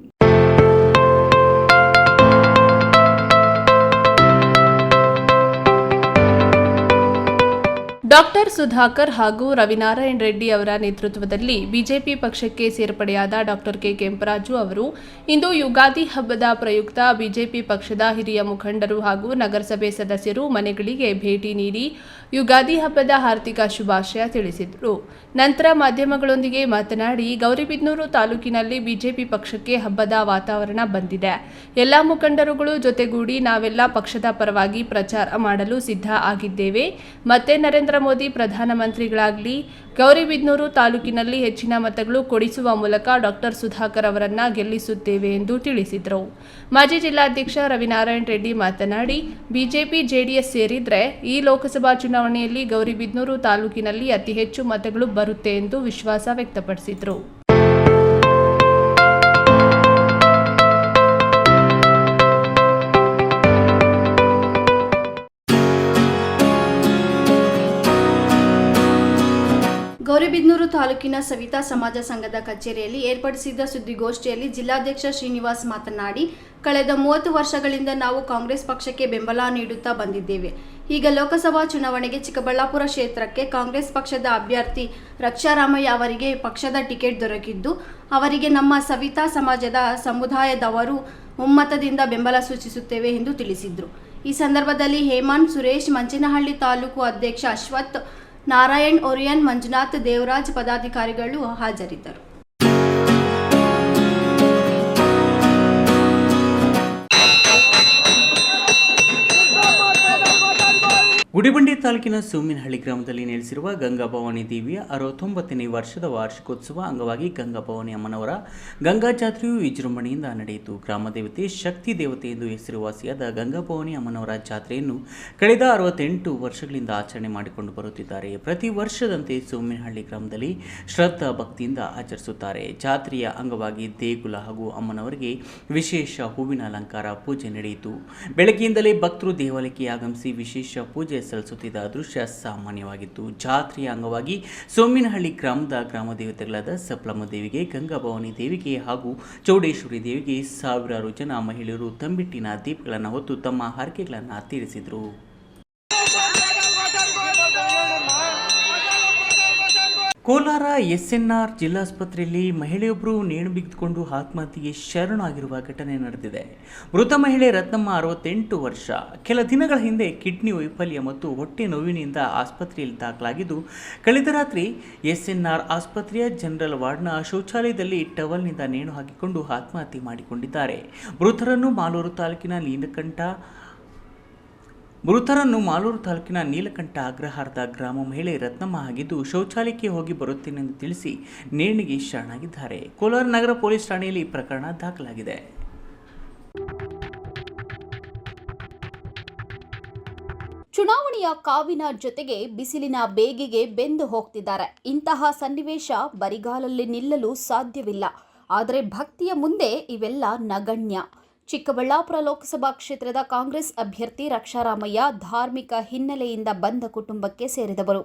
ಡಾಕ್ಟರ್ ಸುಧಾಕರ್ ಹಾಗೂ ರವಿನಾರಾಯಣ್ ರೆಡ್ಡಿ ಅವರ ನೇತೃತ್ವದಲ್ಲಿ ಬಿಜೆಪಿ ಪಕ್ಷಕ್ಕೆ ಸೇರ್ಪಡೆಯಾದ ಡಾಕ್ಟರ್ ಕೆ ಕೆಂಪರಾಜು ಅವರು ಇಂದು ಯುಗಾದಿ ಹಬ್ಬದ ಪ್ರಯುಕ್ತ ಬಿಜೆಪಿ ಪಕ್ಷದ ಹಿರಿಯ ಮುಖಂಡರು ಹಾಗೂ ನಗರಸಭೆ ಸದಸ್ಯರು ಮನೆಗಳಿಗೆ ಭೇಟಿ ನೀಡಿ ಯುಗಾದಿ ಹಬ್ಬದ ಹಾರ್ದಿಕ ಶುಭಾಶಯ ತಿಳಿಸಿದರು. ನಂತರ ಮಾಧ್ಯಮಗಳೊಂದಿಗೆ ಮಾತನಾಡಿ, ಗೌರಿಬಿದನೂರು ತಾಲೂಕಿನಲ್ಲಿ ಬಿಜೆಪಿ ಪಕ್ಷಕ್ಕೆ ಹಬ್ಬದ ವಾತಾವರಣ ಬಂದಿದೆ. ಎಲ್ಲ ಮುಖಂಡರುಗಳು ಜೊತೆಗೂಡಿ ನಾವೆಲ್ಲ ಪಕ್ಷದ ಪರವಾಗಿ ಪ್ರಚಾರ ಮಾಡಲು ಸಿದ್ಧ ಆಗಿದ್ದೇವೆ. ಮತ್ತೆ ನರೇಂದ್ರ ಮೋದಿ ಪ್ರಧಾನಮಂತ್ರಿಗಳಾಗಲಿ ಗೌರಿಬಿದನೂರು ತಾಲೂಕಿನಲ್ಲಿ ಹೆಚ್ಚಿನ ಮತಗಳು ಕೊಡಿಸುವ ಮೂಲಕ ಡಾಕ್ಟರ್ ಸುಧಾಕರ್ ಅವರನ್ನ ಗೆಲ್ಲಿಸುತ್ತೇವೆ ಎಂದು ತಿಳಿಸಿದರು. ಮಾಜಿ ಜಿಲ್ಲಾಧ್ಯಕ್ಷ ರವಿನಾರಾಯಣ ರೆಡ್ಡಿ ಮಾತನಾಡಿ, ಬಿಜೆಪಿ, ಜೆಡಿಎಸ್ ಸೇರಿದ್ರೆ ಈ ಲೋಕಸಭಾ ಚುನಾವಣೆಯಲ್ಲಿ ಗೌರಿಬಿದನೂರು ತಾಲೂಕಿನಲ್ಲಿ ಅತಿ ಹೆಚ್ಚು ಮತಗಳು ಬರುತ್ತೆ ಎಂದು ವಿಶ್ವಾಸ ವ್ಯಕ್ತಪಡಿಸಿದರು. ಗೌರಿಬಿದನೂರು ತಾಲೂಕಿನ ಸವಿತಾ ಸಮಾಜ ಸಂಘದ ಕಚೇರಿಯಲ್ಲಿ ಏರ್ಪಡಿಸಿದ್ದ ಸುದ್ದಿಗೋಷ್ಠಿಯಲ್ಲಿ ಜಿಲ್ಲಾಧ್ಯಕ್ಷ ಶ್ರೀನಿವಾಸ್ ಮಾತನಾಡಿ, ಕಳೆದ ಮೂವತ್ತು ವರ್ಷಗಳಿಂದ ನಾವು ಕಾಂಗ್ರೆಸ್ ಪಕ್ಷಕ್ಕೆ ಬೆಂಬಲ ನೀಡುತ್ತಾ ಬಂದಿದ್ದೇವೆ. ಈಗ ಲೋಕಸಭಾ ಚುನಾವಣೆಗೆ ಚಿಕ್ಕಬಳ್ಳಾಪುರ ಕ್ಷೇತ್ರಕ್ಕೆ ಕಾಂಗ್ರೆಸ್ ಪಕ್ಷದ ಅಭ್ಯರ್ಥಿ ರಕ್ಷಾರಾಮಯ್ಯ ಅವರಿಗೆ ಪಕ್ಷದ ಟಿಕೆಟ್ ದೊರಕಿದ್ದು, ಅವರಿಗೆ ನಮ್ಮ ಸವಿತಾ ಸಮಾಜದ ಸಮುದಾಯದವರು ಒಮ್ಮತದಿಂದ ಬೆಂಬಲ ಸೂಚಿಸುತ್ತೇವೆ ಎಂದು ತಿಳಿಸಿದರು. ಈ ಸಂದರ್ಭದಲ್ಲಿ ಹೇಮಂತ್ ಸುರೇಶ್, ಮಂಚನಹಳ್ಳಿ ತಾಲೂಕು ಅಧ್ಯಕ್ಷ ಅಶ್ವಥ್ ನಾರಾಯಣ್ ಒರಿಯನ್ ಮಂಜುನಾಥ್ ದೇವರಾಜ್ ಪದಾಧಿಕಾರಿಗಳು ಹಾಜರಿದ್ದರು. ಗುಡಿಬಂಡಿ ತಾಲೂಕಿನ ಸೋಮಿನಹಳ್ಳಿ ಗ್ರಾಮದಲ್ಲಿ ನೆಲೆಸಿರುವ ಗಂಗಾಭವಾನಿ ದೇವಿಯ ಅರವತ್ತೊಂಬತ್ತನೇ ವರ್ಷದ ವಾರ್ಷಿಕೋತ್ಸವ ಅಂಗವಾಗಿ ಗಂಗಾಭವಾನಿ ಅಮ್ಮನವರ ಗಂಗಾ ಜಾತ್ರೆಯು ವಿಜೃಂಭಣೆಯಿಂದ ನಡೆಯಿತು. ಗ್ರಾಮ ದೇವತೆ ಶಕ್ತಿ ದೇವತೆ ಎಂದು ಹೆಸರುವಾಸಿಯಾದ ಗಂಗಾಭವಾನಿ ಅಮ್ಮನವರ ಜಾತ್ರೆಯನ್ನು ಕಳೆದ ಅರವತ್ತೆಂಟು ವರ್ಷಗಳಿಂದ ಆಚರಣೆ ಮಾಡಿಕೊಂಡು ಬರುತ್ತಿದ್ದಾರೆ. ಪ್ರತಿ ವರ್ಷದಂತೆ ಸೋಮಿನಹಳ್ಳಿ ಗ್ರಾಮದಲ್ಲಿ ಶ್ರದ್ಧಾ ಭಕ್ತಿಯಿಂದ ಆಚರಿಸುತ್ತಾರೆ. ಜಾತ್ರೆಯ ಅಂಗವಾಗಿ ದೇಗುಲ ಹಾಗೂ ಅಮ್ಮನವರಿಗೆ ವಿಶೇಷ ಹೂವಿನ ಅಲಂಕಾರ, ಪೂಜೆ ನಡೆಯಿತು. ಬೆಳಗ್ಗೆಯಿಂದಲೇ ಭಕ್ತರು ದೇವಾಲಯಕ್ಕೆ ಆಗಮಿಸಿ ವಿಶೇಷ ಪೂಜೆ ಸಲ್ಲಿಸುತ್ತಿದ್ದ ದೃಶ್ಯ ಸಾಮಾನ್ಯವಾಗಿತ್ತು. ಜಾತ್ರೆಯ ಅಂಗವಾಗಿ ಸೋಮಿನಹಳ್ಳಿ ಗ್ರಾಮದ ಗ್ರಾಮ ದೇವತೆಗಳಾದ ಸಪ್ಲಮ್ಮ ದೇವಿಗೆ ಗಂಗಾಭವಾನಿ ದೇವಿಗೆ ಹಾಗೂ ಚೌಡೇಶ್ವರಿ ದೇವಿಗೆ ಸಾವಿರಾರು ಜನ ಮಹಿಳೆಯರು ತಂಬಿಟ್ಟಿನ ದೀಪಗಳನ್ನು ಹೊತ್ತು ತಮ್ಮ ಹರಕೆಗಳನ್ನು ತೀರಿಸಿದರು. ಕೋಲಾರ ಎಸ್ ಎನ್ ಆರ್ ಜಿಲ್ಲಾಸ್ಪತ್ರೆಯಲ್ಲಿ ಮಹಿಳೆಯೊಬ್ಬರು ನೇಣು ಬಿಗಿದುಕೊಂಡು ಆತ್ಮಹತ್ಯೆಗೆ ಶರಣಾಗಿರುವ ಘಟನೆ ನಡೆದಿದೆ. ಮೃತ ಮಹಿಳೆ ರತ್ನಮ್ಮ ಅರವತ್ತೆಂಟು ವರ್ಷ. ಕೆಲ ದಿನಗಳ ಹಿಂದೆ ಕಿಡ್ನಿ ವೈಫಲ್ಯ ಮತ್ತು ಹೊಟ್ಟೆ ನೋವಿನಿಂದ ಆಸ್ಪತ್ರೆಯಲ್ಲಿ ದಾಖಲಾಗಿದ್ದು, ಕಳೆದ ರಾತ್ರಿ ಎಸ್ ಎನ್ ಆರ್ ಆಸ್ಪತ್ರೆಯ ಜನರಲ್ ವಾರ್ಡ್ನ ಶೌಚಾಲಯದಲ್ಲಿ ಟವಲ್ನಿಂದ ನೇಣು ಹಾಕಿಕೊಂಡು ಆತ್ಮಹತ್ಯೆ ಮಾಡಿಕೊಂಡಿದ್ದಾರೆ. ಮೃತರನ್ನು ಮಾಲೂರು ತಾಲೂಕಿನ ನೀಲಕಂಠ ಮೃತರನ್ನು ಮಾಲೂರು ತಾಲೂಕಿನ ನೀಲಕಂಠ ಅಗ್ರಹಾರದ ಗ್ರಾಮ ಮಹಿಳೆ ರತ್ನಮ್ಮ ಆಗಿದ್ದು ಶೌಚಾಲಯಕ್ಕೆ ಹೋಗಿ ಬರುತ್ತೇನೆಂದು ತಿಳಿಸಿ ನೇಣಿಗೆ ಶರಣಾಗಿದ್ದಾರೆ. ಕೋಲಾರ ನಗರ ಪೊಲೀಸ್ ಠಾಣೆಯಲ್ಲಿ ಪ್ರಕರಣ ದಾಖಲಾಗಿದೆ. ಚುನಾವಣೆಯ ಕಾವಿನ ಜೊತೆಗೆ ಬಿಸಿಲಿನ ಬೇಗೆಗೆ ಬೆಂದು ಹೋಗ್ತಿದ್ದಾರೆ. ಇಂತಹ ಸನ್ನಿವೇಶ ಬರಿಗಾಲಲ್ಲಿ ನಿಲ್ಲಲು ಸಾಧ್ಯವಿಲ್ಲ. ಆದರೆ ಭಕ್ತಿಯ ಮುಂದೆ ಇವೆಲ್ಲ ನಗಣ್ಯ. ಚಿಕ್ಕಬಳ್ಳಾಪುರ ಲೋಕಸಭಾ ಕ್ಷೇತ್ರದ ಕಾಂಗ್ರೆಸ್ ಅಭ್ಯರ್ಥಿ ರಕ್ಷಾರಾಮಯ್ಯ ಧಾರ್ಮಿಕ ಹಿನ್ನೆಲೆಯಿಂದ ಬಂದ ಕುಟುಂಬಕ್ಕೆ ಸೇರಿದವರು.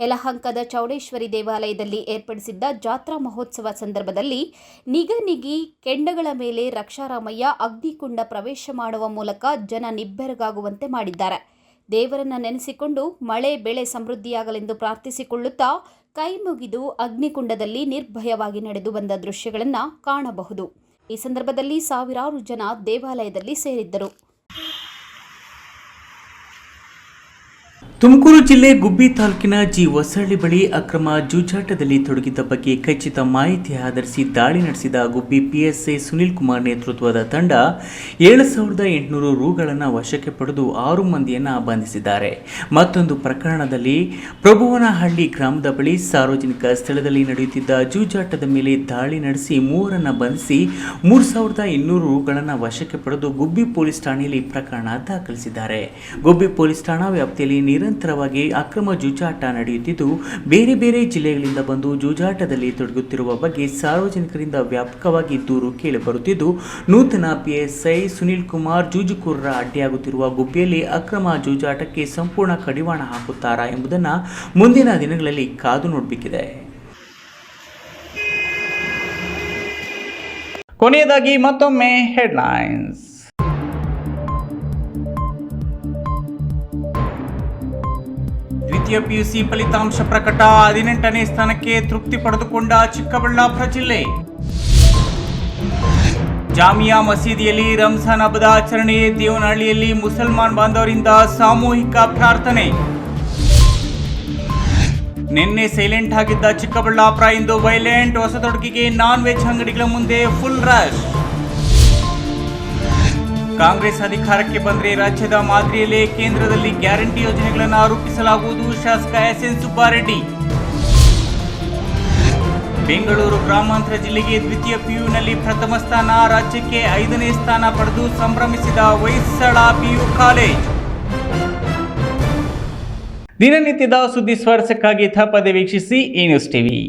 ಯಲಹಂಕದ ಚೌಡೇಶ್ವರಿ ದೇವಾಲಯದಲ್ಲಿ ಏರ್ಪಡಿಸಿದ್ದ ಜಾತ್ರಾ ಮಹೋತ್ಸವ ಸಂದರ್ಭದಲ್ಲಿ ನಿಗನಿಗಿ ಕೆಂಡಗಳ ಮೇಲೆ ರಕ್ಷಾರಾಮಯ್ಯ ಅಗ್ನಿಕುಂಡ ಪ್ರವೇಶ ಮಾಡುವ ಮೂಲಕ ಜನ ನಿಬ್ಬೆರಗಾಗುವಂತೆ ಮಾಡಿದ್ದಾರೆ. ದೇವರನ್ನ ನೆನೆಸಿಕೊಂಡು ಮಳೆ ಬೆಳೆ ಸಮೃದ್ಧಿಯಾಗಲೆಂದು ಪ್ರಾರ್ಥಿಸಿಕೊಳ್ಳುತ್ತಾ ಕೈಮುಗಿದು ಅಗ್ನಿಕುಂಡದಲ್ಲಿ ನಿರ್ಭಯವಾಗಿ ನಡೆದು ಬಂದ ದೃಶ್ಯಗಳನ್ನು ಕಾಣಬಹುದು. ಈ ಸಂದರ್ಭದಲ್ಲಿ ಸಾವಿರಾರು ಜನ ದೇವಾಲಯದಲ್ಲಿ ಸೇರಿದ್ದರು. ತುಮಕೂರು ಜಿಲ್ಲೆ ಗುಬ್ಬಿ ತಾಲೂಕಿನ ಜಿ ಹೊಸಳ್ಳಿ ಬಳಿ ಅಕ್ರಮ ಜೂಜಾಟದಲ್ಲಿ ತೊಡಗಿದ್ದ ಬಗ್ಗೆ ಖಚಿತ ಮಾಹಿತಿ ಆಧರಿಸಿ ದಾಳಿ ನಡೆಸಿದ ಗುಬ್ಬಿ ಪಿಎಸ್ಐ ಸುನಿಲ್ ಕುಮಾರ್ ನೇತೃತ್ವದ ತಂಡ ಏಳು ಸಾವಿರದ ಎಂಟುನೂರು ರೂಗಳನ್ನು ವಶಕ್ಕೆ ಪಡೆದು ಆರು ಮಂದಿಯನ್ನು ಬಂಧಿಸಿದ್ದಾರೆ. ಮತ್ತೊಂದು ಪ್ರಕರಣದಲ್ಲಿ ಪ್ರಭುವನಹಳ್ಳಿ ಗ್ರಾಮದ ಬಳಿ ಸಾರ್ವಜನಿಕ ಸ್ಥಳದಲ್ಲಿ ನಡೆಯುತ್ತಿದ್ದ ಜೂಜಾಟದ ಮೇಲೆ ದಾಳಿ ನಡೆಸಿ ಮೂವರನ್ನು ಬಂಧಿಸಿ ಮೂರು ಸಾವಿರದ ಇನ್ನೂರು ರೂಗಳನ್ನು ವಶಕ್ಕೆ ಪಡೆದು ಗುಬ್ಬಿ ಪೊಲೀಸ್ ಠಾಣೆಯಲ್ಲಿ ಪ್ರಕರಣ ದಾಖಲಿಸಿದ್ದಾರೆ. ಗುಬ್ಬಿ ಪೊಲೀಸ್ ಠಾಣಾ ವ್ಯಾಪ್ತಿಯಲ್ಲಿ ನಿರಂತರವಾಗಿ ಅಕ್ರಮ ಜೂಜಾಟ ನಡೆಯುತ್ತಿದ್ದು, ಬೇರೆ ಬೇರೆ ಜಿಲ್ಲೆಗಳಿಂದ ಬಂದು ಜೂಜಾಟದಲ್ಲಿ ತೊಡಗುತ್ತಿರುವ ಬಗ್ಗೆ ಸಾರ್ವಜನಿಕರಿಂದ ವ್ಯಾಪಕವಾಗಿ ದೂರು ಕೇಳಿಬರುತ್ತಿದ್ದು, ನೂತನ ಪಿಎಸ್ಐ ಸುನಿಲ್ ಕುಮಾರ್ ಜೂಜುಕೋರರ ಅಡ್ಡಿಯಾಗುತ್ತಿರುವ ಗುಬ್ಬಿಯಲ್ಲಿ ಅಕ್ರಮ ಜೂಜಾಟಕ್ಕೆ ಸಂಪೂರ್ಣ ಕಡಿವಾಣ ಹಾಕುತ್ತಾರಾ ಎಂಬುದನ್ನು ಮುಂದಿನ ದಿನಗಳಲ್ಲಿ ಕಾದು ನೋಡಬೇಕಿದೆ. ಕೊನೆಯದಾಗಿ ಮತ್ತೊಮ್ಮೆ ಹೆಡ್ಲೈನ್ಸ್ ದ್ವಿತೀಯ ಪಿಯುಸಿ ಫಲಿತಾಂಶ ಪ್ರಕಟ. ಹದಿನೆಂಟನೇ ಸ್ಥಾನಕ್ಕೆ ತೃಪ್ತಿ ಪಡೆದುಕೊಂಡ ಚಿಕ್ಕಬಳ್ಳಾಪುರ ಜಿಲ್ಲೆ. ಜಾಮಿಯಾ ಮಸೀದಿಯಲ್ಲಿ ರಂಜಾನ್ ಹಬ್ಬದ ಆಚರಣೆ, ದೇವನಹಳ್ಳಿಯಲ್ಲಿ ಮುಸಲ್ಮಾನ್ ಬಾಂಧವರಿಂದ ಸಾಮೂಹಿಕ ಪ್ರಾರ್ಥನೆ. ನಿನ್ನೆ ಸೈಲೆಂಟ್ ಆಗಿದ್ದ ಚಿಕ್ಕಬಳ್ಳಾಪುರ ಇಂದು ವೈಲೆಂಟ್ ಹೊಸದೊಡಗಿಗೆ ನಾನ್ ವೆಜ್ ಅಂಗಡಿಗಳ ಮುಂದೆ ಫುಲ್ ರಶ್ ಕಾಂಗ್ರೆಸ್ ಅಧಿಕಾರಕ್ಕೆ ಬಂದರೆ ರಾಜ್ಯದ ಮಾದರಿಯಲ್ಲೇ ಕೇಂದ್ರದಲ್ಲಿ ಗ್ಯಾರಂಟಿ ಯೋಜನೆಗಳನ್ನು ಆರೋಪಿಸಲಾಗುವುದು ಶಾಸಕ ಎಸ್ ಎನ್ ಸುಬ್ಬಾರೆಡ್ಡಿ. ಬೆಂಗಳೂರು ಗ್ರಾಮಾಂತರ ಜಿಲ್ಲೆಗೆ ದ್ವಿತೀಯ ಪಿಯುನಲ್ಲಿ ಪ್ರಥಮ ಸ್ಥಾನ, ರಾಜ್ಯಕ್ಕೆ ಐದನೇ ಸ್ಥಾನ ಪಡೆದು ಸಂಭ್ರಮಿಸಿದ ಹೊಯ್ಸಳ ಪಿಯು ಕಾಲೇಜ್. ದಿನನಿತ್ಯದ ಸುದ್ದಿ ಸ್ವಾರಸ್ಯಕ್ಕಾಗಿ ತಪ್ಪದೆ ವೀಕ್ಷಿಸಿ ಈ ನ್ಯೂಸ್ ಟಿವಿ.